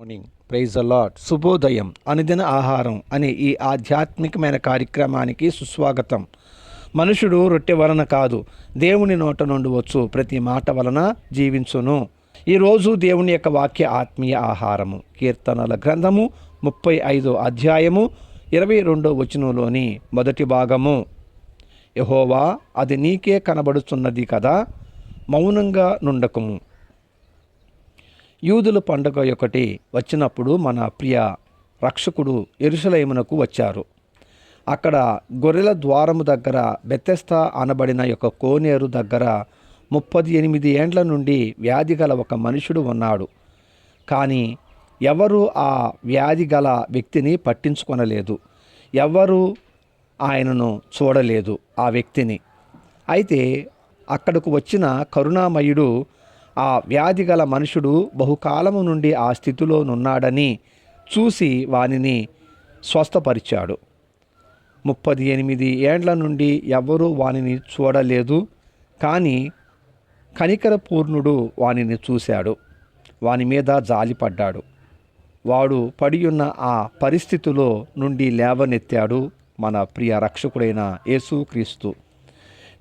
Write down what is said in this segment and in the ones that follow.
Morning praise allot శుభోదయం అనుదిన ఆహారం అనే ఈ ఆధ్యాత్మికమైన కార్యక్రమానికి సుస్వాగతం. మనుషుడు రొట్టె వలన కాదు దేవుని నోట నుండి వచ్చు ప్రతి మాట వలన జీవించును. ఈరోజు దేవుని యొక్క వాక్య ఆత్మీయ ఆహారము. కీర్తనల గ్రంథము ముప్పై ఐదో అధ్యాయము ఇరవై రెండో వచనంలోని మొదటి భాగము. యహోవా అది నీకే కనబడుతున్నది కదా మౌనంగా నుండకము. యూదుల పండుగ ఒకటి వచ్చినప్పుడు మన ప్రియ రక్షకుడు ఎరుసలేమునకు వచ్చారు. అక్కడ గొర్రెల ద్వారము దగ్గర బెత్తెస్తా అనబడిన యొక్క కోనేరు దగ్గర ముప్పది ఎనిమిది ఏండ్ల నుండి వ్యాధి గల ఒక మనుషుడు ఉన్నాడు. కానీ ఎవరు ఆ వ్యాధి గల వ్యక్తిని పట్టించుకొనలేదు. ఎవరు ఆయనను చూడలేదు ఆ వ్యక్తిని. అయితే అక్కడకు వచ్చిన కరుణామయుడు ఆ వ్యాధి గల మనుషుడు బహుకాలము నుండి ఆ స్థితిలోనున్నాడని చూసి వానిని స్వస్థపరిచాడు. ముప్పది ఎనిమిది ఏండ్ల నుండి ఎవ్వరూ వానిని చూడలేదు కానీ కనికరపూర్ణుడు వానిని చూశాడు. వాని మీద జాలిపడ్డాడు వాడు పడియున్న ఆ పరిస్థితిలో నుండి లేవనెత్తాడు మన ప్రియ రక్షకుడైన యేసుక్రీస్తు.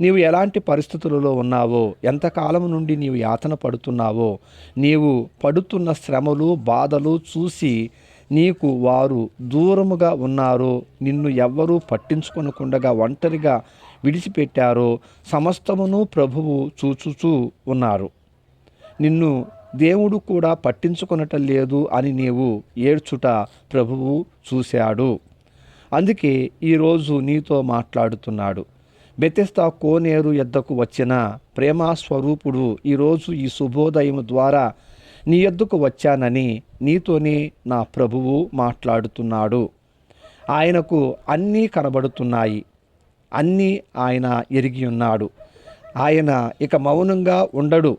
నీవు ఎలాంటి పరిస్థితులలో ఉన్నావో ఎంతకాలం నుండి నీవు యాతన పడుతున్నావో నీవు పడుతున్న శ్రమలు బాధలు చూసి నీకు వారు దూరముగా ఉన్నారో నిన్ను ఎవ్వరూ పట్టించుకొనకుండగా ఒంటరిగా విడిచిపెట్టారో సమస్తమును ప్రభువు చూచుచూ ఉన్నారు. నిన్ను దేవుడు కూడా పట్టించుకొనటం లేదు అని నీవు ఏడ్చుట ప్రభువు చూశాడు. అందుకే ఈరోజు నీతో మాట్లాడుతున్నాడు. బెతెస్తా కోనేరు ఎద్దకు వచ్చిన ప్రేమా స్వరూపుడు ఈరోజు ఈ శుభోదయం ద్వారా నీ ఎద్దుకు వచ్చానని నీతోనే నా ప్రభువు మాట్లాడుతున్నాడు. ఆయనకు అన్నీ కనబడుతున్నాయి. అన్నీ ఆయన ఎరిగి ఉన్నాడు. ఆయన ఇక మౌనంగా ఉండడు.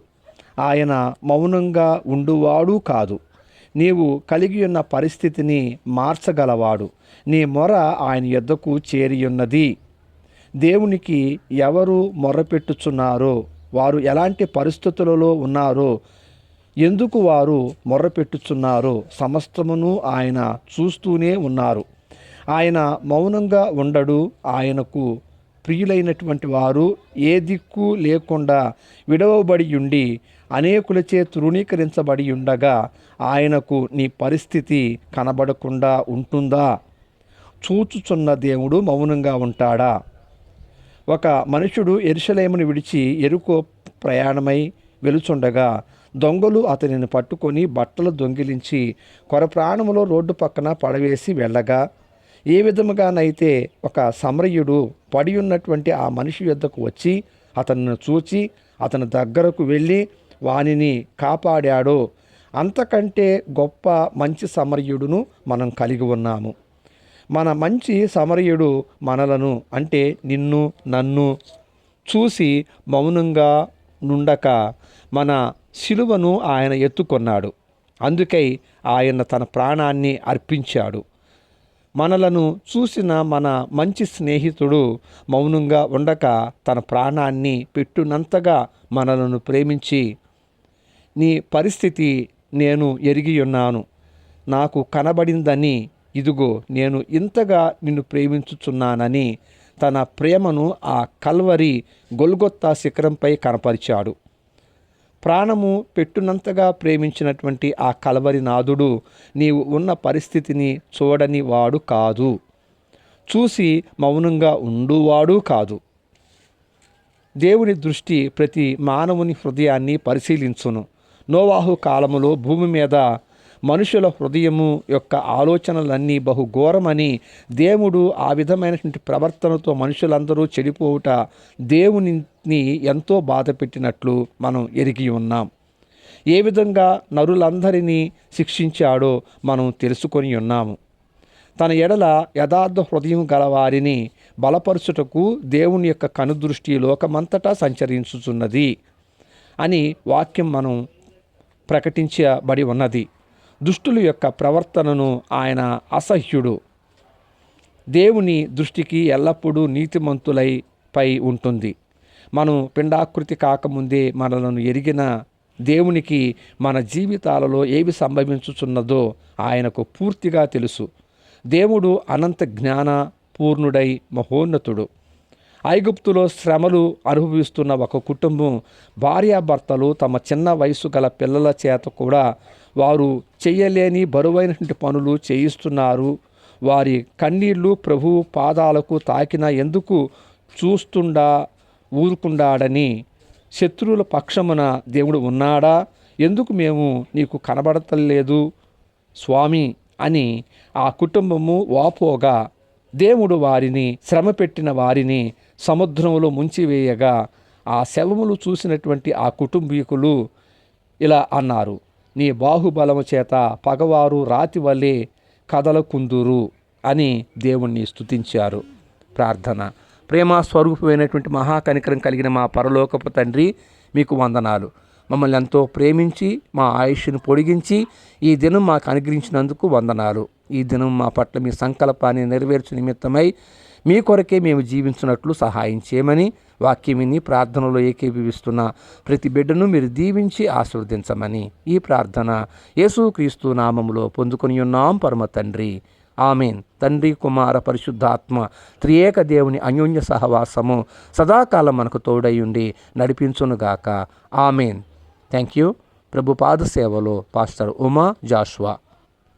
ఆయన మౌనంగా ఉండువాడు కాదు. నీవు కలిగి ఉన్న పరిస్థితిని మార్చగలవాడు. నీ మొర ఆయన ఎద్దకు చేరియున్నది దేవునికి ఎవరు మొర్రపెట్టుచున్నారో? వారు ఎలాంటి పరిస్థితులలో ఉన్నారో? ఎందుకు వారు మొర్రపెట్టుచున్నారో? సమస్తమును ఆయన చూస్తూనే ఉన్నారు. ఆయన మౌనంగా ఉండడు. ఆయనకు ప్రియులైనటువంటి వారు ఏ దిక్కు లేకుండా విడవబడి ఉండి అనేకులచే తృణీకరించబడి ఉండగా ఆయనకు నీ పరిస్థితి కనబడకుండా ఉంటుందా? చూచుచున్న దేవుడు మౌనంగా ఉంటాడా? ఒక మనుషుడు ఎరుసలేమును విడిచి ఎరుకో ప్రయాణమై వెలుచుండగా దొంగలు అతనిని పట్టుకొని బట్టలు దొంగిలించి కొర ప్రాణములో రోడ్డు పక్కన పడవేసి వెళ్ళగా ఏ విధముగానైతే ఒక సమరయుడు పడి ఉన్నటువంటి ఆ మనిషి యొద్దకు వచ్చి అతన్ని చూచి అతని దగ్గరకు వెళ్ళి వానిని కాపాడాడో అంతకంటే గొప్ప మంచి సమరయుడును మనం కలిగి ఉన్నాము. మన మంచి సమరయుడు మనలను అంటే నిన్ను నన్ను చూసి మౌనంగా నుండక మన శిలువను ఆయన ఎత్తుకొన్నాడు. అందుకై ఆయన తన ప్రాణాన్ని అర్పించాడు. మనలను చూసిన మన మంచి స్నేహితుడు మౌనంగా ఉండక తన ప్రాణాన్ని పెట్టునంతగా మనలను ప్రేమించి నీ పరిస్థితి నేను ఎరిగి ఉన్నాను. నాకు కనబడిందని ఇదిగో నేను ఇంతగా నిన్ను ప్రేమించుచున్నానని తన ప్రేమను ఆ కల్వరి గొల్గొత్తా శిఖరంపై కనపరిచాడు. ప్రాణము పెట్టునంతగా ప్రేమించినటువంటి ఆ కలవరి నాథుడు నీవు ఉన్న పరిస్థితిని చూడని వాడు కాదు. చూసి మౌనంగా ఉండువాడు కాదు. దేవుని దృష్టి ప్రతి మానవుని హృదయాన్ని పరిశీలించును. నోవాహు కాలములో భూమి మీద మనుషుల హృదయము యొక్క ఆలోచనలన్నీ బహుఘోరమని దేవుడు ఆ విధమైనటువంటి ప్రవర్తనతో మనుషులందరూ చెడిపోవుట దేవునిని ఎంతో బాధ పెట్టినట్లు మనం ఎరిగి ఉన్నాం. ఏ విధంగా నరులందరినీ శిక్షించాడో మనం తెలుసుకొని ఉన్నాము. తన ఎడల యథార్థ హృదయం గలవారిని బలపరుచుటకు దేవుని యొక్క కనుదృష్టి లోకమంతటా సంచరించుచున్నది అని వాక్యం మనం ప్రకటించబడి ఉన్నది. దుష్టుల యొక్క ప్రవర్తనను ఆయన అసహ్యుడు. దేవుని దృష్టికి ఎల్లప్పుడూ నీతిమంతులై పై ఉంటుంది. మనం పిండాకృతి కాకముందే మనలను ఎరిగిన దేవునికి మన జీవితాలలో ఏవి సంభవించుచున్నదో ఆయనకు పూర్తిగా తెలుసు. దేవుడు అనంత జ్ఞాన పూర్ణుడై మహోన్నతుడు. ఐగుప్తులో శ్రమలు అనుభవిస్తున్న ఒక కుటుంబం భార్యాభర్తలు తమ చిన్న వయసు గల పిల్లల చేత కూడా వారు చేయలేని బరువైనటువంటి పనులు చేయిస్తున్నారు. వారి కన్నీళ్ళు ప్రభువు పాదాలకు తాకిన ఎందుకు చూస్తుండా ఊరుకుండాడని శత్రువుల పక్షమున దేవుడు ఉన్నాడా? ఎందుకు మేము నీకు కనబడతలేదు స్వామి? అని ఆ కుటుంబము వాపోగా దేవుడు వారిని శ్రమ పెట్టిన వారిని సముద్రంలో ముంచివేయగా ఆ శవములు చూసినటువంటి ఆ కుటుంబీకులు ఇలా అన్నారు నీ బాహుబలము చేత పగవారు రాతి వలె కదలకుందురు అని దేవుణ్ణి స్తుతించారు. ప్రార్థన. ప్రేమ స్వరూపమైనటువంటి మహాకనికరం కలిగిన మా పరలోకపు తండ్రి మీకు వందనాలు. మమ్మల్ని ఎంతో ప్రేమించి మా ఆయుష్ను పొడిగించి ఈ దినం మాకు అనుగ్రహించినందుకు వందనాలు. ఈ దినం మా పట్ల మీ సంకల్పాన్ని నెరవేర్చు నిమిత్తమై మీ కొరకే మేము జీవించినట్లు సహాయం చేయమని వాక్యం విని ప్రార్థనలో ఏకీభవిస్తున్న ప్రతి బిడ్డను మీరు దీవించి ఆశీర్వదించమని ఈ ప్రార్థన యేసుక్రీస్తు నామములో పొందుకొని ఉన్నాం. పరమ తండ్రి. ఆమెన్. తండ్రి కుమార పరిశుద్ధాత్మ త్రియేక దేవుని అన్యోన్య సహవాసము సదాకాలం మనకు తోడయుండి నడిపించునుగాక ఆమెన్. Thank you. ప్రభు పాద సేవలో పాస్టర్ ఉమా జాష్వా.